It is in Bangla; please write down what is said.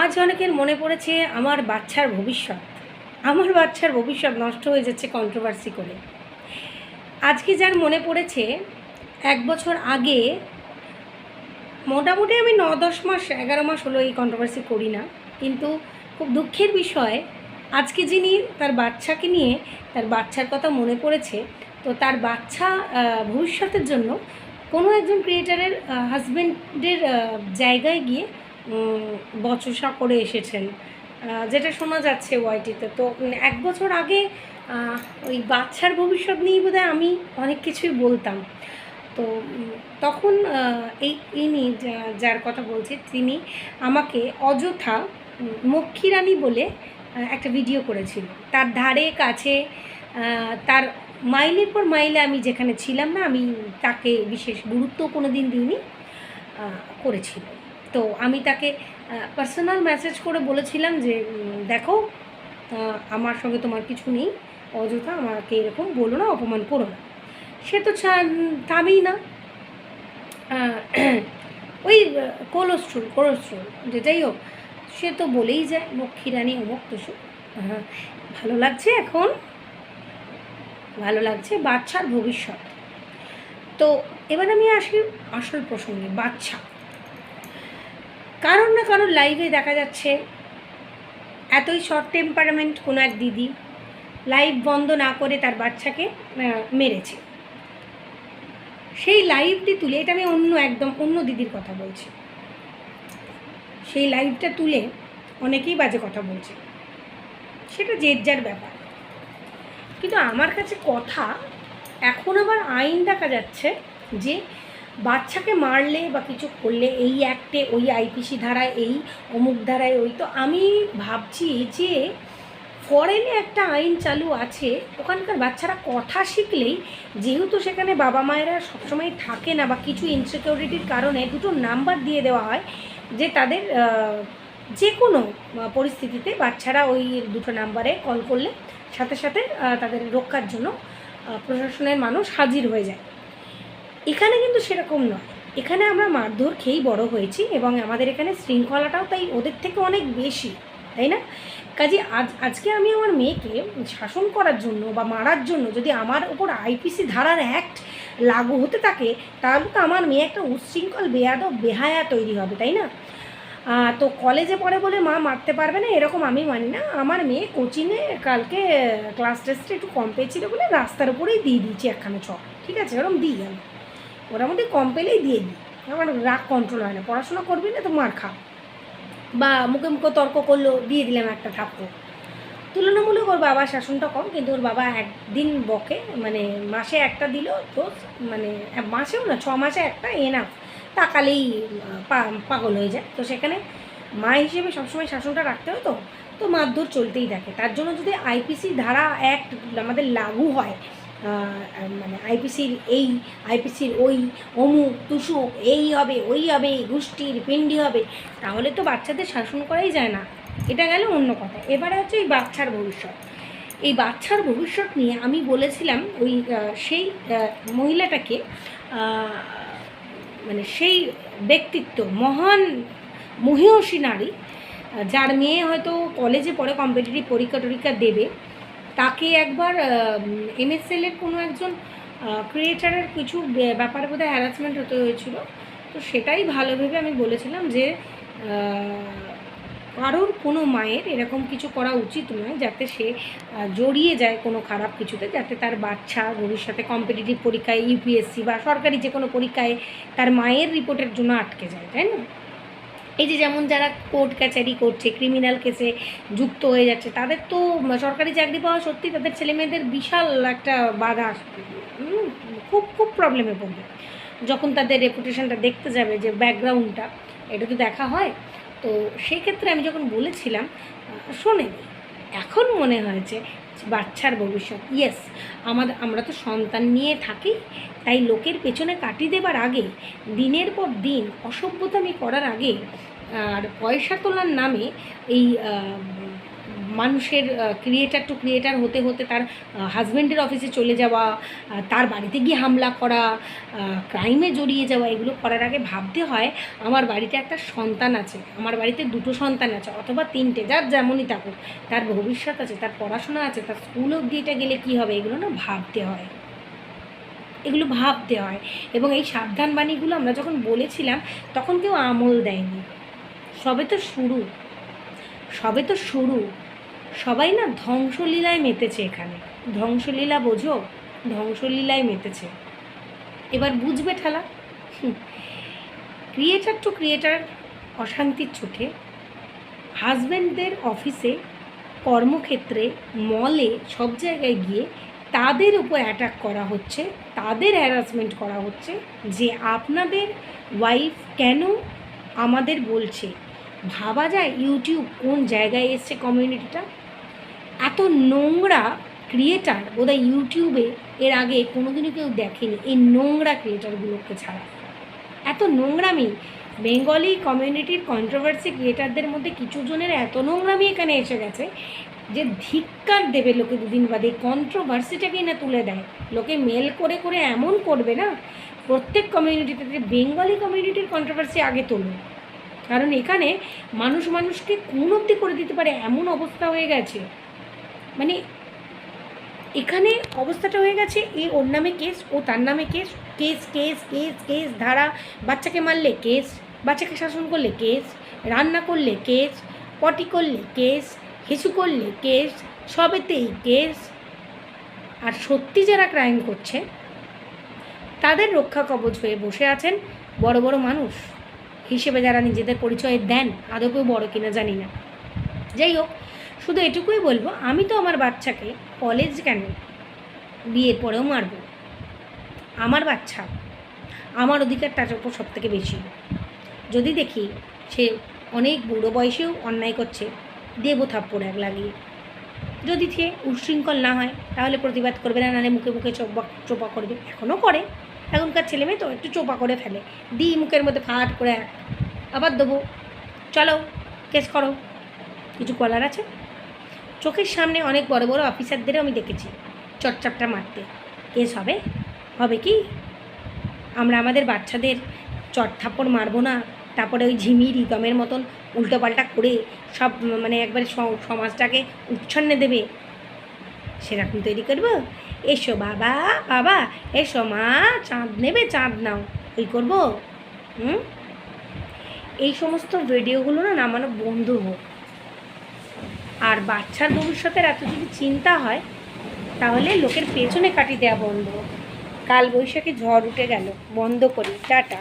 আজ অনেকের মনে পড়েছে আমার বাচ্চার ভবিষ্যৎ। আমার বাচ্চার ভবিষ্যৎ নষ্ট হয়ে যাচ্ছে কন্ট্রোভার্সি করে। আজকে যার মনে পড়েছে, এক বছর আগে মোটামুটি আমি ন দশ মাস, এগারো মাস হলো এই কন্ট্রোভার্সি করি না। কিন্তু খুব দুঃখের বিষয়, আজকে যিনি তার বাচ্চাকে নিয়ে তার বাচ্চার কথা মনে পড়েছে, তো তার বাচ্চা ভবিষ্যতের জন্য কোনো একজন ক্রিয়েটারের হাজব্যান্ডের জায়গায় গিয়ে বচসা করে এসেছেন। যেটা শোনা যাচ্ছে ওয়াইটিতে। তো এক বছর আগে ওই বাচ্চার ভবিষ্যৎ নিয়ে বোধহয় আমি অনেক কিছুই বলতাম। তো তখন এই ইনি যার কথা বলছি তিনি আমাকে অযথা উম, মক্ষী রানী বলে একটা ভিডিও করেছিল। তার ধারে কাছে তার মাইলের পর মাইলে আমি যেখানে ছিলাম না আমি তাকে বিশেষ গুরুত্ব কোনো দিন দিইনি করেছিল। তো আমি তাকে পার্সোনাল মেসেজ করে বলেছিলাম যে দেখো আমার সঙ্গে তোমার কিছু নেই। অযথা আমাকে এরকম বলো না, অপমান করো না। সে তো থামেই না। ওই কোলেস্ট্রল কোলেস্ট্রল যেটাই হোক, সে তো বলেই যায় লক্ষ্মী রানী অমুক তুসু হ্যাঁ ভালো লাগছে এখন? ভালো লাগছে, বাচ্চার ভবিষ্যৎ। তো এবার আমি আসি আসল প্রসঙ্গে, বাচ্চা। কারণ না কারণ লাইভে দেখা যাচ্ছে। এতই শর্ট টেম্পারমেন্ট কোনো এক দিদি লাইভ বন্ধ না করে তার বাচ্চাকে মেরেছে। সেই লাইভটি তুলে, এটা আমি অন্য একদম অন্য দিদির কথা বলছি। সেই লাইভটা তুলে অনেকেই বাজে কথা বলছে। সেটা যে যার ব্যাপার। কিন্তু আমার কাছে কথা, এখন আবার আইন দেখা যাচ্ছে যে বাচ্চাকে মারলে বা কিছু করলে এই অ্যাক্টে ওই আইপিসি ধারায়, এই অমুক ধারায়, ওই তো আমি ভাবছি যে ফরেনে একটা আইন চালু আছে, ওখানকার বাচ্চারা কথা শিখলেই যেহেতু সেখানে বাবা মায়েরা সবসময় থাকে না বা কিছু ইনসিকিউরিটির কারণে দুটো নাম্বার দিয়ে দেওয়া হয় যে তাদের যে কোনো পরিস্থিতিতে বাচ্চারা ওই দুটো নাম্বারে কল করলে সাথে সাথে তাদের রক্ষার জন্য প্রশাসনের মানুষ হাজির হয়ে যায়। এখানে কিন্তু সেরকম নয়। এখানে আমরা মারধর খেয়েই বড় হয়েছি এবং আমাদের এখানে শৃঙ্খলাটাও তাই ওদের থেকে অনেক বেশি, তাই না? কাজে আজ, আজকে আমি আমার মেয়েকে শাসন করার জন্য বা মারার জন্য যদি আমার ওপর আইপিসি ধারার অ্যাক্ট লাগু হতে থাকে, তাহলে তো আমার মেয়ে একটা উচ্ছৃঙ্খল, বেয়াদব, বেহায়া তৈরি হবে, তাই না? তো কলেজে পড়ে বলে, মা, মারতে পারবে না? এরকম আমি মানি না। আমার মেয়ে কোচিংয়ে কালকে ক্লাস টেস্টে একটু কম পেয়েছিল বলে রাস্তার উপরেই দিয়ে দিয়েছি একখানে চক ঠিক আছে? এরকম দিই আমি মোটামুটি কম পেলেই দিয়ে দিই। আমার রাগ কন্ট্রোল হয় না। পড়াশোনা করবি না তো মার খা। বা মুখে মুখে তর্ক করল, দিয়ে দিলাম একটা থাপ্পড়। তুলনামূলক ওর বাবার শাসনটা কম, কিন্তু ওর বাবা একদিন বকে মানে মাসে একটা দিল, তো মানে মাসেও না, ছ মাসে একটা এনাফ তাকালেই পাগল হয়ে যায়। তো সেখানে মা হিসেবে সবসময় শাসনটা রাখতে হয় তো তো মারধর চলতেই থাকে। তার জন্য যদি আইপিসি ধারা অ্যাক্ট আমাদের লাগু হয় মানে আইপিসির এই, আইপিসির ওই, অমুক তুসুক এই হবে, ওই হবে, গোষ্ঠীর পিণ্ডি হবে, তাহলে তো বাচ্চাদের শাসন করাই যায় না। এটা গেল অন্য কথা। এবারে হচ্ছে এই বাচ্চার ভবিষ্যৎ। এই বাচ্চার ভবিষ্যৎ নিয়ে আমি বলেছিলাম ওই সেই মহিলাটাকে মানে সেই ব্যক্তিত্ব, মহান মহিয়সী নারী যার মেয়ে হয়তো কলেজে পড়ে কম্পিটিটিভ পরীক্ষা টরীক্ষা দেবে তাকে একবার এমএসএলের কোনো একজন ক্রিয়েটারের কিছু ব্যাপারে বোধহয় হ্যারাসমেন্ট হতে হয়েছিল। তো সেটাই ভালো ভেবে আমি বলেছিলাম যে কারোর কোনো মায়ের এরকম কিছু করা উচিত নয় যাতে সে জড়িয়ে যায় কোনো খারাপ কিছুতে, যাতে তার বাচ্চা ভবিষ্যতে কম্পিটিটিভ পরীক্ষায় ইউপিএসসি বা সরকারি যে কোনো পরীক্ষায় তার মায়ের রিপোর্টের জন্য আটকে যায়, তাই না? এই যে যেমন যারা কোর্ট কাচারি করছে ক্রিমিনাল কেসে যুক্ত হয়ে যাচ্ছে, তাদের তো সরকারি চাকরি পাওয়া সত্যি তাদের ছেলেমেয়েদের বিশাল একটা বাধা আসবে। খুব খুব প্রবলেমে পড়বে যখন তাদের রেপুটেশনটা দেখতে যাবে যে ব্যাকগ্রাউন্ডটা এটা তো দেখা হয়, তো সেই ক্ষেত্রে আমি যখন বলেছিলাম শোনেনি এখন মনে হয়েছে বাচ্চার ভবিষ্যৎ। ইয়েস আমাদের আমরা তো সন্তান নিয়ে থাকি, তাই লোকের পেছনে কাটি দেবার আগে, দিনের পর দিন অসভ্যতামি করার আগে, আর পয়সা তোলার নামে এই মানুষের ক্রিয়েটার টু ক্রিয়েটার হতে হতে তার হাজব্যান্ডের অফিসে চলে যাওয়া তার বাড়িতে গিয়ে হামলা করা ক্রাইমে জড়িয়ে যাওয়া, এগুলো করার আগে ভাবতে হয় আমার বাড়িতে একটা সন্তান আছে, আমার বাড়িতে দুটো সন্তান আছে, অথবা তিনটে, যার যেমনই থাকুক, তার ভবিষ্যৎ আছে, তার পড়াশোনা আছে, তার স্কুল অবধি এটা গেলে কী হবে, এগুলো না ভাবতে হয়। এগুলো ভাবতে হয় এবং এই সাবধান বাণীগুলো আমরা যখন বলেছিলাম, তখন কেউ আমল দেয়নি। সবে তো শুরু, সবে তো শুরু। সবাই না ধ্বংসলীলায় মেতেছে এখানে। ধ্বংসলীলা বোঝো, ধ্বংসলীলায় মেতেছে। এবার বুঝবে ঠেলা। ক্রিয়েটার টু ক্রিয়েটার অশান্তির চোটে হাজব্যান্ডদের অফিসে কর্মক্ষেত্রে মলে সব জায়গায় গিয়ে তাদের উপর অ্যাটাক করা হচ্ছে, তাদের হ্যারাসমেন্ট করা হচ্ছে যে আপনাদের ওয়াইফ কেন আমাদের বলছে? ভাবা যায় ইউটিউব কোন জায়গায় এসছে কমিউনিটিটা এত নোংরা ক্রিয়েটার বোধহয় ইউটিউবে এর আগে কোনোদিনও কেউ দেখেনি এই নোংরা ক্রিয়েটারগুলোকে ছাড়া। এত নোংরামি। বেঙ্গলি কমিউনিটির কন্ট্রোভার্সি ক্রিয়েটারদের মধ্যে কিছু জনের এত নোংরামি এখানে এসে গেছে যে ধিক্কার দেবে লোকে দুদিন বাদে। কন্ট্রোভার্সিটাকেই না তুলে দেয়। লোকে মেল করে করে এমন করবে না। প্রত্যেক কমিউনিটিতে বেঙ্গলি কমিউনিটির কন্ট্রোভার্সি আগে তোলো। কারণ এখানে মানুষ মানুষকে কোন অব্দি করে দিতে পারে এমন অবস্থা হয়ে গেছে। মানে এখানে অবস্থাটা হয়ে গেছে এ ওর নামে কেস ও তার নামে case case case case case ধারা, বাচ্চাকে মারলে কেস বাচ্চাকে শাসন করলে কেস রান্না করলে কেস পটি করলে কেস হিসু করলে কেস সবেতেই কেস আর সত্যি যারা ক্রাইম করছে, তাদের রক্ষা কবচ হয়ে বসে আছেন বড় বড় মানুষ। হিসেবে যারা নিজেদের পরিচয় দেন, আদপেও বড় কিনা জানি না। যাই হোক শুধু এটুকুই বলব, আমি তো আমার বাচ্চাকে কলেজ কেন বিয়ের পরেও মারবো? আমার বাচ্চা আমার অধিকার তার উপর সব থেকে বেশি। যদি দেখি সে অনেক বুড়ো বয়সেও অন্যায় করছে, দেব থাপ্পড় এক লাগিয়ে। যদি সে উশৃঙ্খল না হয়, তাহলে প্রতিবাদ করবে না, নাহলে মুখে মুখে চোপা চোপা করবে। এখনও করে। এখনকার ছেলে মেয়ে তো একটু চোপা করে ফেলে। দিই মুখের মধ্যে ফাট করে আবার দেবো, চলো কেস করো। কিছু কলার আছে? চোখের সামনে অনেক বড় বড় অফিসারদেরও আমি দেখেছি, চটচাপটা মারতে। কেস হবে? হবে কি? আমরা আমাদের বাচ্চাদের চট থাপ্পড় মারবো না, তারপরে ওই ঝিমি রিতমের মতন উল্টোপাল্টা করে সব মানে একবারে সমাজটাকে উচ্ছন্নে দেবে। সেরকম তৈরি করব? এসো বাবা বাবা, এসো মা, চাঁদ নেবে, চাঁদ নাও। ওই করব? হুম? এই সমস্ত ভিডিওগুলো না নামানো বন্ধ হোক। আর বাচ্চার ভবিষ্যতের এত যদি চিন্তা হয়, তাহলে লোকের পেছনে কাটি দেওয়া বন্ধ। কাল বৈশাখী ঝড় উঠে গেল। বন্ধ করি। টাটা।